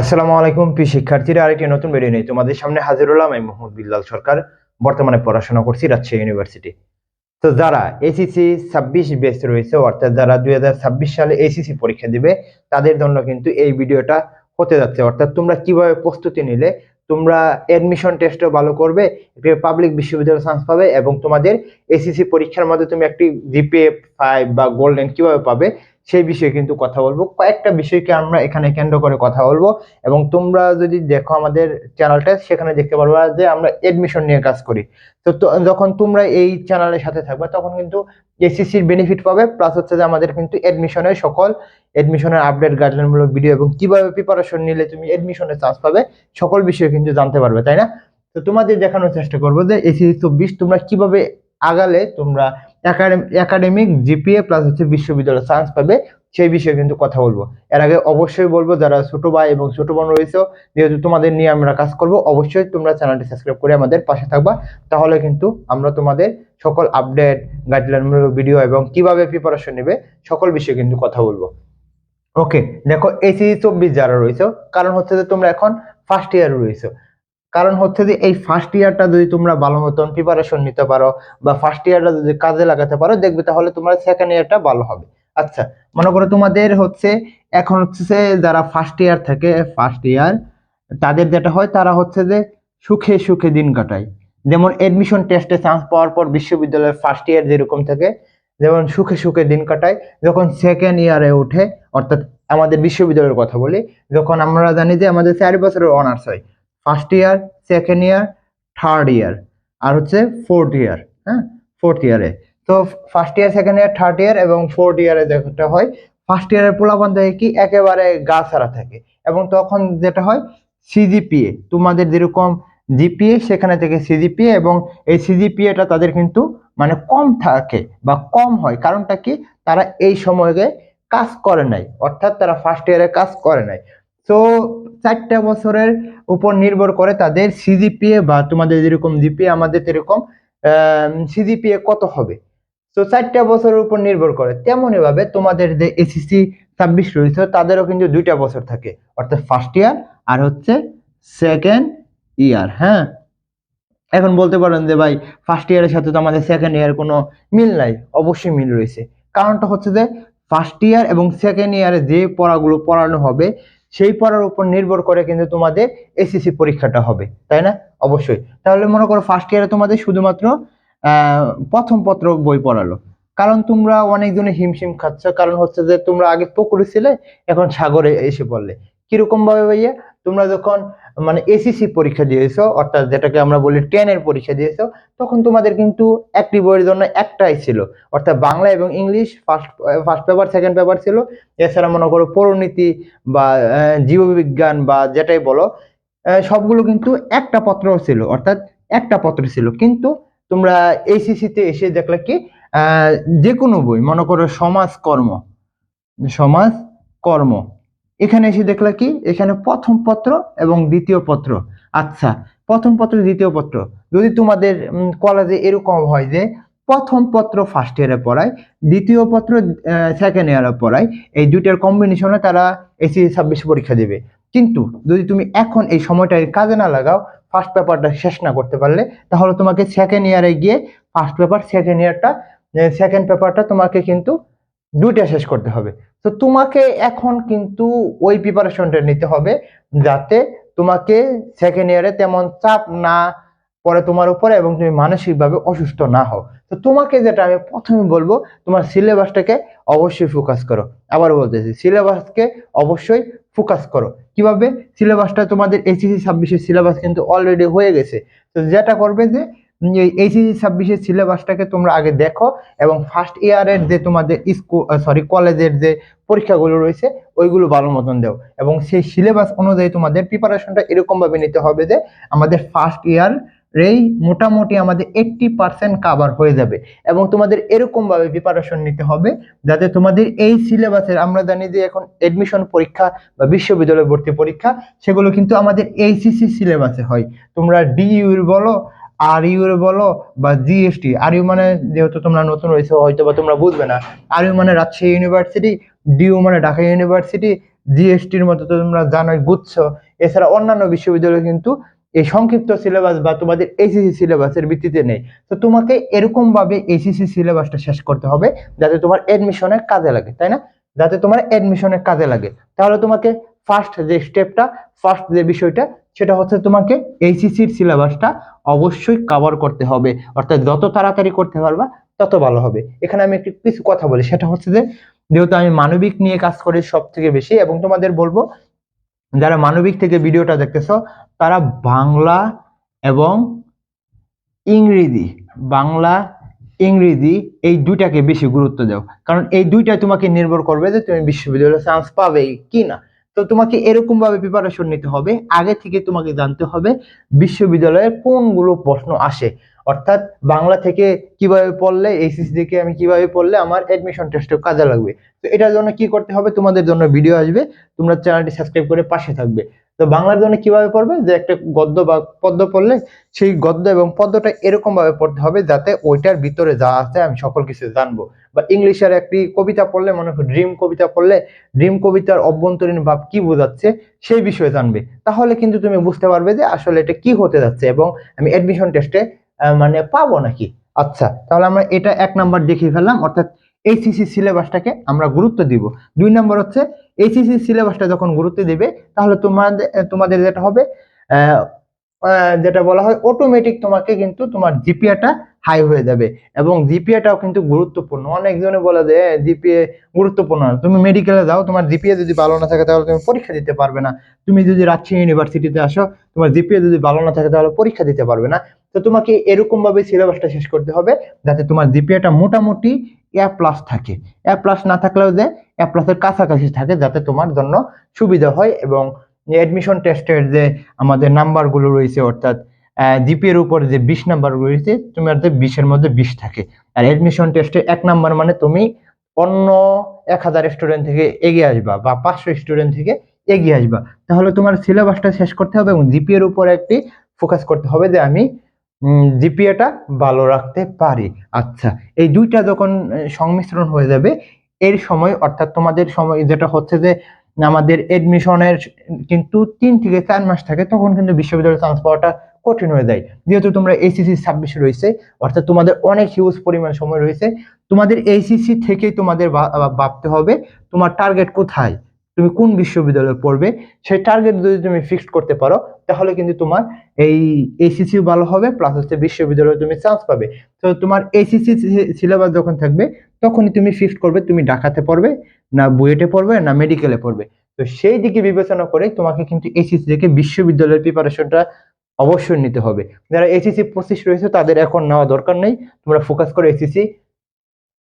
আসসালামু আলাইকুম, প্রিয় শিক্ষার্থীরা, আরেকটি নতুন ভিডিও নিয়ে তোমাদের সামনে হাজির হলাম। আমি মোহাম্মদ বিল্লাল সরকার, বর্তমানে পড়াশোনা করছি রাজশাহী ইউনিভার্সিটি তো যারা এসিসি ছাব্বিশ বেস রয়েছে, অর্থাৎ যারা দুই সালে এসিসি পরীক্ষা দিবে, তাদের জন্য কিন্তু এই ভিডিওটা হতে যাচ্ছে। অর্থাৎ তোমরা কীভাবে প্রস্তুতি নিলে, তোমরা অ্যাডমিশন টেস্টও ভালো করবে একটি পাবলিক বিশ্ববিদ্যালয়ে চান্স পাবে, এবং তোমাদের এসিসি পরীক্ষার মধ্যে তুমি একটি জিপিএ ফাইভ বা গোল্ডেন কীভাবে পাবে, সেই বিষয়ে কিন্তু কথা বলব। কয়েকটা বিষয়কে আমরা এখানে কেন্দ্র করে কথা বলব এবং তোমরা যদি দেখো আমাদের চ্যানেলটা সেখানে দেখতে পারবা যে আমরা এডমিশন নিয়ে কাজ করি। তো যখন তোমরা এই চ্যানেলের সাথে থাকবে, তখন কিন্তু এসিসির বেনিফিট পাবে প্লাস হচ্ছে যে আমাদের কিন্তু এডমিশনের সকল এডমিশনের আপডেট গাইডলাইনমূলক ভিডিও এবং কীভাবে প্রিপারেশন নিলে তুমি এডমিশনের চান্স পাবে, সকল বিষয়ে কিন্তু জানতে পারবে, তাই না? তো তোমাদের দেখানোর চেষ্টা করব যে এসিসি চব্বিশ তোমরা কীভাবে আগালে তোমরা একাডেমিক জিপিএ প্লাস হচ্ছে বিশ্ববিদ্যালয়ে। চান্স পাবে, সেই বিষয়ে কিন্তু কথা বলব। এর আগে অবশ্যই বলব, যারা ছোট ভাই এবং ছোট বোন রয়েছে, যেহেতু তোমাদের নিয়ে আমরা কাজ করব, অবশ্যই তোমরা চ্যানেলটি সাবস্ক্রাইব করে আমাদের পাশে থাকবা। তাহলে কিন্তু আমরা তোমাদের সকল আপডেট গাইডলাইনমূলক ভিডিও এবং কীভাবে প্রিপারেশন নেবে, সকল বিষয়ে কিন্তু কথা বলব। ওকে দেখো এসি চব্বিশ যারা রয়েছে, কারণ হচ্ছে যে তোমরা এখন ফার্স্ট ইয়ার রয়েছে। কারণ হচ্ছে যে এই ফার্স্ট ইয়ারটা যদি তোমরা ভালো মতন প্রিপারেশন নিতে পারো বা ফার্স্ট ইয়ারটা যদি কাজে লাগাতে পারো, দেখবে তাহলে তোমার সেকেন্ড ইয়ারটা ভালো হবে। আচ্ছা মনে করো তোমাদের হচ্ছে, এখন হচ্ছে যারা ফার্স্ট ইয়ার থাকে ফার্স্ট ইয়ার তাদের যেটা হয়, তারা হচ্ছে যে সুখে সুখে দিন কাটায়। যেমন এডমিশন টেস্টে চান্স পাওয়ার পর বিশ্ববিদ্যালয়ের ফার্স্ট ইয়ার যেরকম থাকে, যেমন সুখে সুখে দিন কাটায়, যখন সেকেন্ড ইয়ারে ওঠে, অর্থাৎ আমাদের বিশ্ববিদ্যালয়ের কথা বলি, যখন আমরা জানি যে আমাদের চার বছরের অনার্স হয় first year second year third year আর হচ্ছে ফোর্থ ইয়ার হ্যাঁ? ফোর্থ ইয়ারে তো first year second year third year এবং ফোর্থ ইয়ারে যেটা হয় ফার্স্ট ইয়ারের পোলাপান থেকে কি একেবারে গা ছাড়া থাকে এবং তখন যেটা হয় সিজিপিএ তোমাদের যেরকম জিপিএ সেখানে থেকে সিজিপিএ এবং এই সিজিপিএটা তাদের কিন্তু মানে কম থাকে বা কম হয়। কারণটা কি? তারা এই সময়ে কাজ করে নাই। অর্থাৎ তারা ফার্স্ট ইয়ারে কাজ করে নাই। তো চারটা বছরের উপর নির্ভর করে তাদের সিজিপিএ বা তোমাদের যেরকম জিপিএ আমাদের যেরকম সিজিপিএ কত হবে। তো চারটা বছরের উপর নির্ভর করে। তেমনই ভাবে তোমাদের যে এসিসি ছাব্বিশ রয়েছে, তাদেরও কিন্তু দুইটা বছর থাকে। অর্থাৎ ফার্স্ট ইয়ার আর হচ্ছে সেকেন্ড ইয়ার হ্যাঁ? এখন বলতে পারেন যে ভাই ফার্স্ট ইয়ারের সাথে তো আমাদের সেকেন্ড ইয়ার কোনো মিল নাই। অবশ্যই মিল রয়েছে। কারণটা হচ্ছে যে ফার্স্ট ইয়ার এবং সেকেন্ড ইয়ারে যে পড়াগুলো পড়ানো হবে সেই পড়ার উপর নির্ভর করে কিন্তু তোমাদের এসএসসি পরীক্ষাটা হবে, তাই না? অবশ্যই। তাহলে মনে করো ফার্স্ট ইয়ারে তোমাদের শুধুমাত্র প্রথম পত্র বই পড়ালো। কারণ তোমরা অনেকজনে হিমশিম খাচ্ছ, কারণ হচ্ছে যে তোমরা আগে পুকুরে ছিলে, এখন সাগরে এসে পড়লে। কীরকম ভাবে ভাইয়া? তোমরা যখন মানে এসিসি পরীক্ষা দিয়েছ, অর্থাৎ যেটাকে আমরা বলি টেনের পরীক্ষা দিয়েছ, তখন তোমাদের কিন্তু একটি বইয়ের জন্য একটাই ছিল। অর্থাৎ বাংলা এবং English first first paper second paper ছিল। এছাড়া মনে করো পরিণীতি বা জীববিজ্ঞান বা যেটাই বলো সবগুলো কিন্তু একটা পত্র ছিল, অর্থাৎ একটা পত্র ছিল। কিন্তু তোমরা এইচএসসিতে এসে দেখলে কি যে কোনো বই, মনে করো সমাজ কর্ম সমাজ কর্ম এখানে এসে দেখলে কি? এখানে প্রথম পত্র এবং দ্বিতীয় পত্র। আচ্ছা প্রথম পত্র, দ্বিতীয় পত্র। যদি তোমাদের কলেজে এরকম হয় যে প্রথম পত্র ফার্স্ট ইয়ারে পড়ায়, দ্বিতীয় পত্র সেকেন্ড ইয়ারে পড়ায়, এই দুইটার কম্বিনেশনে তারা এসি ছাব্বিশ পরীক্ষা দেবে। কিন্তু যদি তুমি এখন এই সময়টা কাজে না লাগাও ফার্স্ট পেপারটা শেষ না করতে পারলে, তাহলে তোমাকে সেকেন্ড ইয়ারে গিয়ে ফার্স্ট পেপার সেকেন্ড ইয়ারটা সেকেন্ড পেপারটা তোমাকে কিন্তু দুইটা শেষ করতে হবে। তো তোমাকে এখন কিন্তু ওই প্রিপারেশনটা নিতে হবে যাতে তোমাকে সেকেন্ড ইয়ারে তেমন চাপ না পরে তোমার উপরে এবং তুমি মানসিকভাবে অসুস্থ না হও। তো তোমাকে যেটা আমি প্রথমে বলব, তোমার সিলেবাসটাকে অবশ্যই ফোকাস করো। আবার বলতেছি সিলেবাসকে অবশ্যই ফোকাস করো। কীভাবে? সিলেবাসটা তোমাদের এইচএসসি ছাব্বিশের সিলেবাস কিন্তু অলরেডি হয়ে গেছে। তো যেটা করবে যে এইচএসসি ছাব্বিশের সিলেবাসটাকে তোমরা আগে দেখো এবং ফার্স্ট ইয়ারের যে তোমাদের স্কুল সরি কলেজের যে পরীক্ষাগুলো রয়েছে, ওইগুলো ভালো মতন দাও। এবং সেই সিলেবাস অনুযায়ী তোমাদের প্রিপারেশনটা এরকম ভাবে নিতে হবে যে আমাদের ফার্স্ট ইয়ার এই মোটামুটি আমাদের এইট্টি পার্সেন্ট কাভার হয়ে যাবে এবং তোমাদের এরকম ভাবে প্রিপারেশন নিতে হবে যাতে তোমাদের এই সিলেবাসের, আমরা জানি যে এখন এডমিশন পরীক্ষা বা বিশ্ববিদ্যালয় ভর্তি পরীক্ষা, সেগুলো কিন্তু আমাদের এইচএসসি সিলেবাসে হয়। তোমরা ডিইউর বলো আর ইউর বলো বা জিএসটি আর ইউ মানে যেহেতু তোমরা নতুন রয়েছে হয়তো বা তোমরা বুঝবে না। আর ইউ মানে রাজশাহী ইউনিভার্সিটি ডিউ মানে ঢাকা ইউনিভার্সিটি জিএসটির মতো তো তোমরা জানোই গুচ্ছ এছাড়া অন্যান্য বিশ্ববিদ্যালয় কিন্তু এই সংক্ষিপ্ত সিলেবাস বা তোমাদের এইচএসসি সিলেবাসের ভিত্তিতে নেই। তো তোমাকে এরকম ভাবে এইচএসসি সিলেবাসটা শেষ করতে হবে, যাতে তোমার এডমিশনে কাজে লাগে, তাই না? যাতে তোমার এডমিশনে কাজে লাগে। তাহলে তোমাকে ফার্স্ট যে স্টেপটা ফার্স্ট যে বিষয়টা, সেটা হচ্ছে তোমাকে এইচএসসির সিলেবাসটা অবশ্যই কভার করতে হবে। অর্থাৎ যত তাড়াতাড়ি করতে পারবা, তত ভালো হবে। এখানে আমি একটু কিছু কথা বলি। সেটা হচ্ছে যে, যেহেতু আমি মানবিক নিয়ে কাজ করি সব থেকে বেশি, এবং তোমাদের বলব, যারা মানবিক থেকে ভিডিওটা দেখতেছো, তারা বাংলা এবং ইংরেজি, বাংলা, ইংরেজি এই দুইটাকে বেশি গুরুত্ব দাও। কারণ এই দুইটা তোমাকে নির্ভর করবে যে তুমি বিশ্ববিদ্যালয়ে চান্স পাবে কি না তো তোমাকে এরকম ভাবে প্রিপারেশন নিতে হবে। আগে থেকে তোমাকে জানতে হবে বিশ্ববিদ্যালয়ে কোনগুলো প্রশ্ন আসে। অর্থাৎ বাংলা থেকে কীভাবে পড়লে এইচএসসি থেকে আমি কীভাবে পড়লে আমার অ্যাডমিশন টেস্টে কাজে লাগবে। তো এটার জন্য কি করতে হবে? তোমাদের জন্য ভিডিও আসবে। তোমরা চ্যানেলটি সাবস্ক্রাইব করে পাশে থাকবে। তো বাংলার জন্য কীভাবে পড়বে? যে একটা গদ্য বা পদ্য পড়লে সেই গদ্য এবং পদ্যটা এরকম ভাবে পড়তে হবে যাতে ওইটার ভিতরে যা আছে আমি সকল কিছু জানব। বা ইংলিশের একটি কবিতা পড়লে, মনে করো ড্রিম কবিতা পড়লে, ড্রিম কবিতার অভ্যন্তরীণ ভাব কি বোঝাচ্ছে সেই বিষয়ে জানবে। তাহলে কিন্তু তুমি বুঝতে পারবে যে আসলে এটা কি হতে যাচ্ছে এবং আমি অ্যাডমিশন টেস্টে মানে পাবো নাকি? আচ্ছা তাহলে আমরা এটা এক নাম্বার দেখিয়ে ফেললাম, অর্থাৎ এইচসিসি সিলেবাসটাকে আমরা গুরুত্ব দিব। দুই নম্বর হচ্ছে এইচসিসি সিলেবাসটা যখন গুরুত্ব দিবে, তাহলে তোমাদের তোমাদের যেটা হবে যেটা বলা হয় অটোমেটিক তোমাকে কিন্তু তোমার জিপিএটা হাই হয়ে যাবে। এবং জিপিএটাও কিন্তু গুরুত্বপূর্ণ। অনেকজনে বলে যে জিপিএ গুরুত্বপূর্ণ না। তুমি মেডিকেলে যাও, তোমার জিপিএ যদি ভালো না থাকে, তাহলে তুমি পরীক্ষা দিতে পারবে না। তুমি যদি রাজশাহী ইউনিভার্সিটিতে আসো, তোমার জিপিএ যদি ভালো না থাকে, তাহলে পরীক্ষা দিতে পারবে না। তো তোমাকে এরকম ভাবে সিলেবাসটা শেষ করতে হবে যাতে তোমার জিপিএটা মোটামুটি এ প্লাস থাকে। এ প্লাস না থাকলেও যে এ প্লাসের কাছাকাছি থাকে যাতে তোমার জন্য সুবিধা হয় এবং অ্যাডমিশন টেস্টের যে আমাদের নাম্বারগুলো রয়েছে, অর্থাৎ জিপি এর উপর যে বিশ নাম্বার রয়েছে তোমার যে বিশের মধ্যে বিশ থাকে। আর অ্যাডমিশন টেস্টে এক নাম্বার মানে তুমি অন্য এক হাজার স্টুডেন্ট থেকে এগিয়ে আসবা বা পাঁচশো স্টুডেন্ট থেকে এগিয়ে আসবা। তাহলে তোমার সিলেবাসটা শেষ করতে হবে এবং জিপি এর উপর একটি ফোকাস করতে হবে যে আমি জিপিএটা ভালো রাখতে পারি। আচ্ছা এই দুইটা যখন সংমিশ্রণ হয়ে যাবে, এর সময়, অর্থাৎ তোমাদের সময়, যেটা হচ্ছে যে, আমাদের এডমিশনের কিন্তু তিন থেকে চার মাস থাকে, তখন কিন্তু বিশ্ববিদ্যালয়ে চান্স পাওয়াটা কঠিন হয়ে যায়। যেহেতু তোমরা এইচএসসি ছাব্বিশ রয়েছে, অর্থাৎ তোমাদের অনেক হিউজ পরিমাণ সময় রয়েছে, তোমাদের এইচএসসি থেকেই তোমাদের ভাবতে হবে, তোমার টার্গেট কোথায়? তুমি কোন বিশ্ববিদ্যালয়ে পড়বে, সেই টার্গেট যদি তুমি ফিক্সড করতে পারো, তাহলে কিন্তু তোমার এই এসিসিও ভালো হবে প্লাস হচ্ছে বিশ্ববিদ্যালয়ে তুমি চান্স পাবে। তো তোমার এইচএসসি সিলেবাস যখন থাকবে, তখনই তুমি ফিক্সড করবে, তুমি ঢাকাতে পড়বে, না বুয়েটে পড়বে, না মেডিকেলে পড়বে। তো সেই দিকে বিবেচনা করে তোমাকে কিন্তু এসিসি থেকে বিশ্ববিদ্যালয়ের প্রিপারেশনটা অবশ্যই নিতে হবে। যারা এইচএসসি পঁচিশ রয়েছে, তাদের এখন নেওয়া দরকার নেই। তোমরা ফোকাস করো এইচএসসি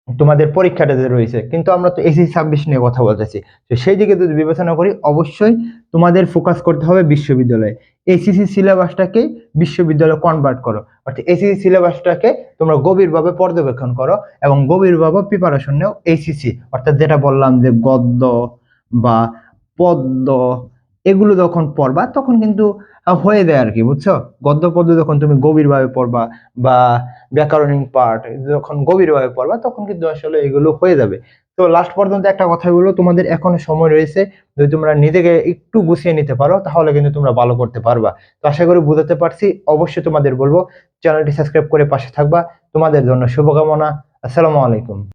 তোমাদের পরীক্ষাটা যে রয়েছে। কিন্তু আমরা তো এসি ছাব্বিশ নিয়ে কথা বলতেছি। তো সেই দিকে যদি বিবেচনা করি, অবশ্যই তোমাদের ফোকাস করতে হবে বিশ্ববিদ্যালয়ে। এসিসি সিলেবাসটাকে বিশ্ববিদ্যালয়ে কনভার্ট করো। অর্থাৎ এসিসি সিলেবাসটাকে তোমরা গভীরভাবে পর্যবেক্ষণ করো এবং গভীরভাবে প্রিপারেশন নেও এসিসি অর্থাৎ যেটা বললাম যে গদ্য বা পদ্য এগুলো যখন পড়বা, তখন কিন্তু হয়ে যায় আর কি বুঝছ? গদ্য পদ্য যখন তুমি গভীরভাবে পড়বা বা ব্যাকরণিক পার্ট যখন গভীরভাবে পড়বা, তখন কিন্তু আসলে এগুলো হয়ে যাবে। তো লাস্ট পর্যন্ত একটা কথা বলব, তোমাদের এখনও সময় রয়েছে, যদি তোমরা নিজেকে একটু গুছিয়ে নিতে পারো, তাহলে কিন্তু তোমরা ভালো করতে পারবা। তো আশা করি বুঝাতে পারছি, অবশ্যই তোমাদের বলব, চ্যানেলটি সাবস্ক্রাইব করে পাশে থাকবা। তোমাদের জন্য শুভকামনা, আসসালামু আলাইকুম।